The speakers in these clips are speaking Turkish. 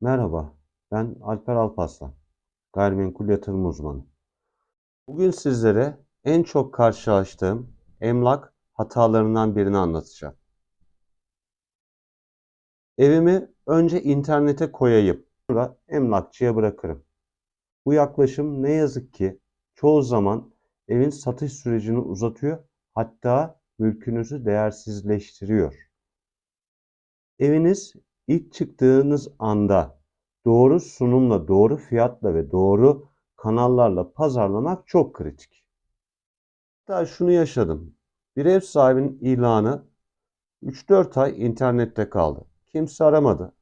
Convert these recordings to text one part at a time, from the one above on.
Merhaba, ben Alper Alpaslan, gayrimenkul yatırım uzmanı. Bugün sizlere en çok karşılaştığım emlak hatalarından birini anlatacağım. Evimi önce internete koyayım, sonra emlakçıya bırakırım. Bu yaklaşım ne yazık ki çoğu zaman evin satış sürecini uzatıyor, hatta mülkünüzü değersizleştiriyor. Eviniz ilk çıktığınız anda doğru sunumla, doğru fiyatla ve doğru kanallarla pazarlamak çok kritik. Hatta şunu yaşadım. Bir ev sahibinin ilanı 3-4 ay internette kaldı. Kimse aramadı.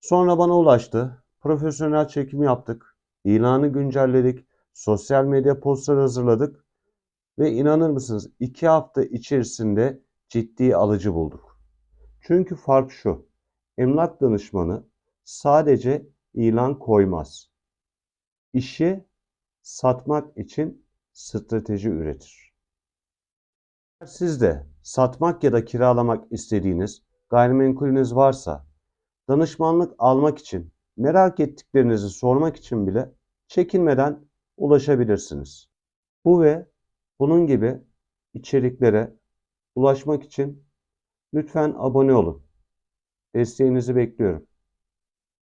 Sonra bana ulaştı. Profesyonel çekim yaptık. İlanı güncelledik. Sosyal medya postları hazırladık. Ve inanır mısınız 2 hafta içerisinde ciddi alıcı bulduk. Çünkü fark şu. Emlak danışmanı sadece ilan koymaz. İşi satmak için strateji üretir. Siz de satmak ya da kiralamak istediğiniz gayrimenkulünüz varsa danışmanlık almak için, merak ettiklerinizi sormak için bile çekinmeden ulaşabilirsiniz. Bu ve bunun gibi içeriklere ulaşmak için lütfen abone olun. Desteğinizi bekliyorum.